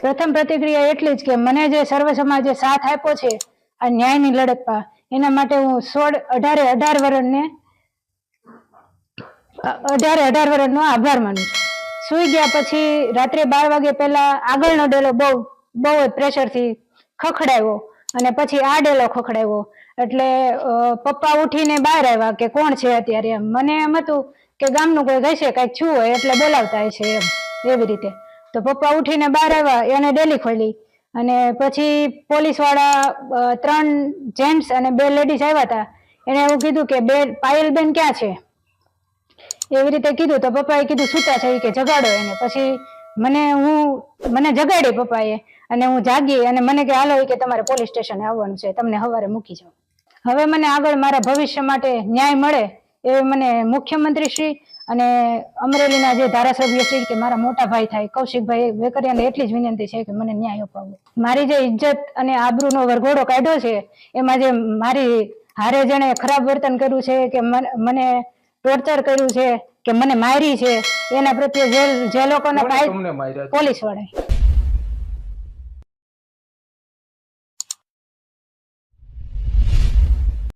પ્રથમ પ્રતિક્રિયા એટલી જ કે મને જે સર્વ સમાજે સાથ આપ્યો છે આ ન્યાયની લડતમાં એના માટે હું સોળ, અઢારે અઢાર વર્ષને અઢારે અઢાર વર્ષનો આભાર માનું છું. સુઈ ગયા પછી રાત્રે બાર વાગે પહેલા આગળનો ડેલો બહુ બહુ જ પ્રેશરથી ખખડાવ્યો અને પછી આ ડેલો ખખડાવ્યો એટલે પપ્પા ઉઠીને બહાર આવ્યા કે કોણ છે અત્યારે એમ. મને એમ હતું કે ગામનું કોઈ હશે કાંઈક છું હોય એટલે બોલાવતા હશે એમ, એવી રીતે. તો પપ્પા ઉઠીને બહાર આવ્યા, એને ડેલી ખોલી. અને પછી પોલીસવાળા ત્રણ જેન્ટ્સ અને બે લેડીઝ આવ્યા હતા. એને એવું કીધું કે બે પાયલબેન ક્યાં છે? એવી રીતે કીધું તો પપ્પાએ કીધું સૂતા છે? કે, જગાડો એને. પછી મને હું, મને જગાડી પપ્પાએ અને હું જાગી અને મને કે, હાલો કે તમારે પોલીસ સ્ટેશને આવવાનું છે, તમને સવારે મૂકી જાઉં. હવે મને આગળ મારા ભવિષ્ય માટે ન્યાય મળે એ મને મુખ્યમંત્રી શ્રી અને અમરેલીના જે ધારાસભ્ય શ્રી કે મારા મોટા ભાઈ થાય કૌશિકભાઈ વેકરિયાને એટલી જ વિનંતી છે કે મને ન્યાય અપાવો. મારી જે ઇજ્જત અને આબરૂનો વરઘોડો કાઢ્યો છે એમાં જે મારી હારે જેણે ખરાબ વર્તન કર્યું છે કે મન- ટોર્ચર કર્યું છે કે મને મારી છે એના પ્રત્યે જે જે લોકોને પોલીસવાળા